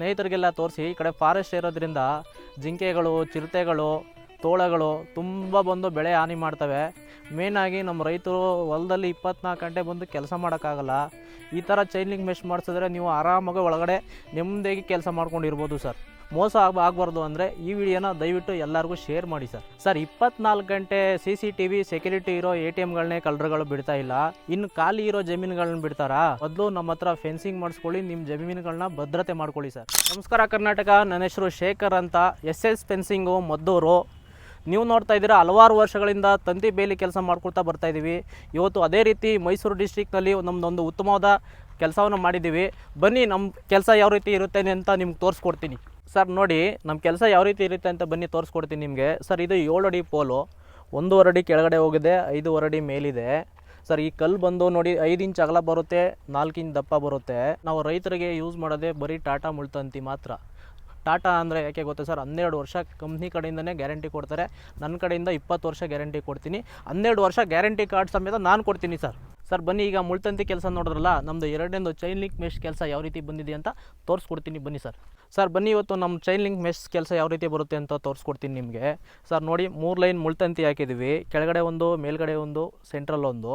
ಸ್ನೇಹಿತರಿಗೆಲ್ಲ ತೋರಿಸಿ ಈ ಕಡೆ ಫಾರೆಸ್ಟ್ ಇರೋದ್ರಿಂದ ಜಿಂಕೆಗಳು ಚಿರತೆಗಳು ತೋಳಗಳು ತುಂಬ ಬಂದು ಬೆಳೆ ಹಾನಿ ಮಾಡ್ತವೆ. ಮೇಯ್ನಾಗಿ ನಮ್ಮ ರೈತರು ಹೊಲದಲ್ಲಿ ಇಪ್ಪತ್ನಾಲ್ಕು ಗಂಟೆ ಬಂದು ಕೆಲಸ ಮಾಡೋಕ್ಕಾಗಲ್ಲ. ಈ ಥರ ಚೈನ್ಲಿಂಗ್ ಮೆಶ್ ಮಾಡಿಸಿದ್ರೆ ನೀವು ಆರಾಮಾಗಿ ಒಳಗಡೆ ನೆಮ್ಮದಿಯಾಗಿ ಕೆಲಸ ಮಾಡ್ಕೊಂಡಿರ್ಬೋದು ಸರ್. ಮೋಸ ಆಗ, ಆಗಬಾರ್ದು ಅಂದರೆ ಈ ವಿಡಿಯೋನ ದಯವಿಟ್ಟು ಎಲ್ಲರಿಗೂ ಶೇರ್ ಮಾಡಿ ಸರ್. ಸರ್, ಇಪ್ಪತ್ನಾಲ್ಕು ಗಂಟೆ C C T V security ಇರೋ ಎ ಟಿ ಎಮ್ಗಳನ್ನೇ ಕಳ್ಳರುಗಳು ಬಿಡ್ತಾ ಇಲ್ಲ. ಇನ್ನು ಖಾಲಿ ಇರೋ ಜಮೀನುಗಳನ್ನ ಬಿಡ್ತಾರಾ? ಮೊದಲು ನಮ್ಮ ಹತ್ರ ಫೆನ್ಸಿಂಗ್ ಮಾಡಿಸ್ಕೊಳ್ಳಿ ನಿಮ್ಮ ಜಮೀನುಗಳನ್ನ ಭದ್ರತೆ ಮಾಡ್ಕೊಳ್ಳಿ ಸರ್. ನಮಸ್ಕಾರ ಕರ್ನಾಟಕ, ನನ್ನ ಹೆಸರು ಶೇಖರ್ ಅಂತ. S S fencing Maddur. ನೀವು ನೋಡ್ತಾ ಇದ್ದೀರಾ ಹಲವಾರು ವರ್ಷಗಳಿಂದ ತಂತಿ ಬೇಲಿ ಕೆಲಸ ಮಾಡ್ಕೊಳ್ತಾ ಬರ್ತಾ ಇದ್ದೀವಿ ಇವತ್ತು ಅದೇ ರೀತಿ ಮೈಸೂರು ಡಿಸ್ಟ್ರಿಕ್ನಲ್ಲಿ ನಮ್ಮದೊಂದು ಉತ್ತಮವಾದ ಕೆಲಸವನ್ನು ಮಾಡಿದ್ದೀವಿ. ಬನ್ನಿ ನಮ್ಮ ಕೆಲಸ ಯಾವ ರೀತಿ ಇರುತ್ತೆ ಅಂತ ನಿಮ್ಗೆ ತೋರಿಸ್ಕೊಡ್ತೀನಿ. ಸರ್, ನೋಡಿ ನಮ್ಮ ಕೆಲಸ ಯಾವ ರೀತಿ ಇರುತ್ತೆ ಅಂತ ಬನ್ನಿ ತೋರಿಸ್ಕೊಡ್ತೀನಿ ನಿಮಗೆ. ಸರ್, ಇದು ಏಳು ಅಡಿ ಪೋಲು. ಒಂದೂವರೆ ಅಡಿ ಕೆಳಗಡೆ ಹೋಗಿದೆ ಐದೂವರೆ ಅಡಿ ಮೇಲಿದೆ. ಸರ್, ಈ ಕಲ್ಲು ಬಂದು ನೋಡಿ, ಐದು ಇಂಚ್ ಅಗಲ ಬರುತ್ತೆ, ನಾಲ್ಕು ಇಂಚ್ ದಪ್ಪ ಬರುತ್ತೆ. ನಾವು ರೈತರಿಗೆ ಯೂಸ್ ಮಾಡೋದೇ ಬರೀ ಟಾಟಾ ಮುಳ್ತಂತಿ ಮಾತ್ರ. ಟಾಟಾ ಅಂದರೆ ಯಾಕೆ ಗೊತ್ತಾ ಸರ್? ಹನ್ನೆರಡು ವರ್ಷ ಕಂಪ್ನಿ ಕಡೆಯಿಂದನೇ ಗ್ಯಾರಂಟಿ ಕೊಡ್ತಾರೆ. ನನ್ನ ಕಡೆಯಿಂದ ಇಪ್ಪತ್ತು ವರ್ಷ ಗ್ಯಾರಂಟಿ ಕೊಡ್ತೀನಿ. ಹನ್ನೆರಡು ವರ್ಷ ಗ್ಯಾರಂಟಿ ಕಾರ್ಡ್ ಸಮೇತ ನಾನು ಕೊಡ್ತೀನಿ ಸರ್. ಸರ್, ಬನ್ನಿ ಈಗ ಮುಳ್ತಂತಿ ಕೆಲಸ ನೋಡಿದ್ರಲ್ಲ ನಮ್ಮದು ಎರಡನೇದು ಚೈನ್ ಲಿಂಕ್ ಮೆಶ್ ಕೆಲಸ ಯಾವ ರೀತಿ ಬಂದಿದೆ ಅಂತ ತೋರಿಸ್ಕೊಡ್ತೀನಿ ಬನ್ನಿ ಸರ್. ಸರ್, ಬನ್ನಿ ಇವತ್ತು ನಮ್ಮ ಚೈನ್ ಲಿಂಕ್ ಮೆಶ್ ಕೆಲಸ ಯಾವ ರೀತಿ ಬರುತ್ತೆ ಅಂತ ತೋರಿಸ್ಕೊಡ್ತೀನಿ ನಿಮಗೆ. ಸರ್, ನೋಡಿ ಮೂರು ಲೈನ್ ಮುಳ್ತಂತಿ ಹಾಕಿದ್ದೀವಿ ಕೆಳಗಡೆ ಒಂದು, ಮೇಲ್ಗಡೆ ಒಂದು ಸೆಂಟ್ರಲ್ ಒಂದು.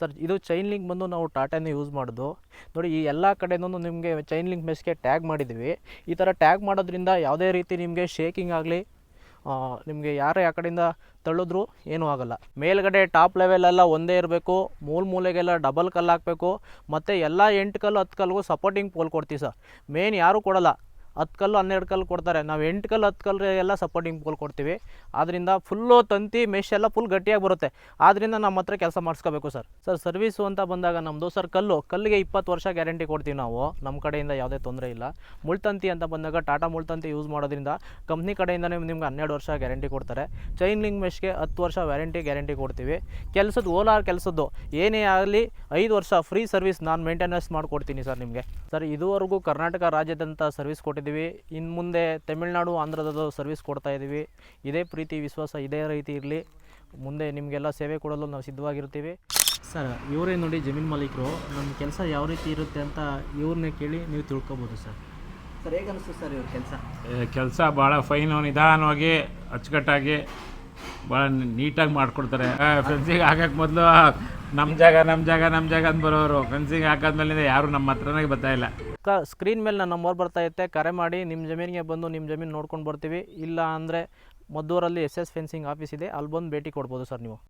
ಸರ್, ಇದು ಚೈನ್ ಲಿಂಕ್ ಬಂದು ನಾವು ಟಾಟಾನೇ ಯೂಸ್ ಮಾಡೋದು. ನೋಡಿ, ಈ ಎಲ್ಲ ಕಡೆನೂ ನಿಮಗೆ ಚೈನ್ ಲಿಂಕ್ ಮೆಸ್ಗೆ ಟ್ಯಾಗ್ ಮಾಡಿದ್ವಿ. ಈ ಥರ ಟ್ಯಾಗ್ ಮಾಡೋದ್ರಿಂದ ಯಾವುದೇ ರೀತಿ ನಿಮಗೆ ಶೇಕಿಂಗ್ ಆಗಲಿ ನಿಮಗೆ ಯಾರೇ ಆ ಕಡೆಯಿಂದ ತಳ್ಳಿದ್ರು ಏನೂ ಆಗಲ್ಲ. ಮೇಲ್ಗಡೆ ಟಾಪ್ ಲೆವೆಲೆಲ್ಲ ಒಂದೇ ಇರಬೇಕು, ಮೂಲ ಮೂಲೆಗೆಲ್ಲ ಡಬಲ್ ಕಲ್ಲು ಹಾಕಬೇಕು, ಮತ್ತು ಎಲ್ಲ ಎಂಟು ಕಲ್ಲು ಹತ್ತು ಕಲ್ಗೂ ಸಪೋರ್ಟಿಂಗ್ ಪೋಲ್ ಕೊಡ್ತೀವಿ ಸರ್. ಮೇನ್ ಯಾರೂ ಕೊಡಲ್ಲ. ಹತ್ತು ಕಲ್ಲು, ಹನ್ನೆರಡು ಕಲ್ಲು ಕೊಡ್ತಾರೆ. ನಾವು ಎಂಟು ಕಲ್ಲು, ಹತ್ತು ಕಲ್ಲು ಎಲ್ಲ ಸಪೋರ್ಟಿಂಗ್ ಪೋಲ್ ಕೊಡ್ತೀವಿ. ಆದ್ದರಿಂದ ಫುಲ್ಲು ತಂತಿ ಮೆಶ್ ಎಲ್ಲ ಫುಲ್ ಗಟ್ಟಿಯಾಗಿ ಬರುತ್ತೆ. ಆದ್ದರಿಂದ ನಮ್ಮ ಹತ್ರ ಕೆಲಸ ಮಾಡಿಸ್ಕೋಬೇಕು ಸರ್ ಸರ್ ಸರ್ವಿಸು ಅಂತ ಬಂದಾಗ ನಮ್ಮದು ಸರ್ ಕಲ್ಲು, ಕಲ್ಲಿಗೆ ಇಪ್ಪತ್ತು ವರ್ಷ ಗ್ಯಾರಂಟಿ ಕೊಡ್ತೀವಿ ನಾವು. ನಮ್ಮ ಕಡೆಯಿಂದ ಯಾವುದೇ ತೊಂದರೆ ಇಲ್ಲ. ಮುಳ್ತಂತಿ ಅಂತ ಬಂದಾಗ ಟಾಟಾ ಮುಳ್ತಂತಿ ಯೂಸ್ ಮಾಡೋದ್ರಿಂದ ಕಂಪ್ನಿ ಕಡೆಯಿಂದನೇ ನಿಮ್ಗೆ ಹನ್ನೆರಡು ವರ್ಷ ಗ್ಯಾರಂಟಿ ಕೊಡ್ತಾರೆ. ಚೈನ್ ಲಿಂಕ್ ಮೆಶ್ಗೆ ಹತ್ತು ವರ್ಷ ವ್ಯಾರಂಟಿ ಗ್ಯಾರಂಟಿ ಕೊಡ್ತೀವಿ. ಕೆಲಸದ, ಓಲಾರ್ ಕೆಲಸದ್ದು ಏನೇ ಆಗಲಿ ಐದು ವರ್ಷ ಫ್ರೀ ಸರ್ವಿಸ್ ನಾನು ಮೇಂಟೆನೆನ್ಸ್ ಮಾಡಿಕೊಡ್ತೀನಿ ಸರ್ ನಿಮಗೆ. ಸರ್ ಇದುವರೆಗೂ ಕರ್ನಾಟಕ ರಾಜ್ಯದಂತ ಸರ್ವಿಸ್ ಕೊಟ್ಟಿದ್ದೀವಿ ಇನ್ನು ಮುಂದೆ ತಮಿಳ್ನಾಡು ಆಂಧ್ರದಲ್ಲೂ ಸರ್ವಿಸ್ ಕೊಡ್ತಾ ಇದ್ದೀವಿ. ಇದೇ ಪ್ರೀತಿ ವಿಶ್ವಾಸ ಇದೇ ರೀತಿ ಇರಲಿ. ಮುಂದೆ ನಿಮಗೆಲ್ಲ ಸೇವೆ ಕೊಡಲು ನಾವು ಸಿದ್ಧವಾಗಿರ್ತೀವಿ ಸರ್ ಇವರೇ ನೋಡಿ ಜಮೀನು ಮಾಲೀಕರು. ನಮ್ಮ ಕೆಲಸ ಯಾವ ರೀತಿ ಇರುತ್ತೆ ಅಂತ ಇವ್ರನ್ನೇ ಕೇಳಿ ನೀವು ತಿಳ್ಕೊಬೋದು ಸರ್. ಸರ್ ಹೇಗೆ ಅನಿಸ್ತು ಸರ್ ಇವ್ರ ಕೆಲಸ? ಕೆಲಸ ಭಾಳ ಫೈನು ನಿಧಾನವಾಗಿ ಅಚ್ಚುಕಟ್ಟಾಗಿ ಭಾಳ ನೀಟಾಗಿ ಮಾಡಿಕೊಡ್ತಾರೆ. ಫ್ರೆಂಡ್ಸಿಗೆ ಹಾಕಕ್ಕೆ ಮೊದಲು ನಮ್ಮ ಜಾಗ ನಮ್ಮ ಜಾಗ ನಮ್ಮ ಜಾಗ ಅಂತ ಬರೋರು. ಫೆನ್ಸಿಂಗ್ ಹಾಕಾದ್ಮೇಲಿಂದ ಯಾರು ನಮ್ಮ ಹತ್ರನೇ ಬರ್ತಾಯಿಲ್ಲ ಇಲ್ಲ. ಕ ಸ್ಕ್ರೀನ್ ಮೇಲೆ ನನ್ನ ನಂಬರ್ ಬರ್ತಾ ಇರುತ್ತೆ, ಕರೆ ಮಾಡಿ ನಿಮ್ಮ ಜಮೀನಿಗೆ ಬಂದು ನಿಮ್ಮ ಜಮೀನು ನೋಡ್ಕೊಂಡು ಬರ್ತೀವಿ. ಇಲ್ಲ ಅಂದರೆ ಮದ್ದೂರಲ್ಲಿ ಎಸ್ ಎಸ್ ಫೆನ್ಸಿಂಗ್ ಆಫೀಸ್ ಇದೆ, ಅಲ್ಲಿ ಬಂದು ಭೇಟಿ ಕೊಡ್ಬೋದು ಸರ್ ನೀವು.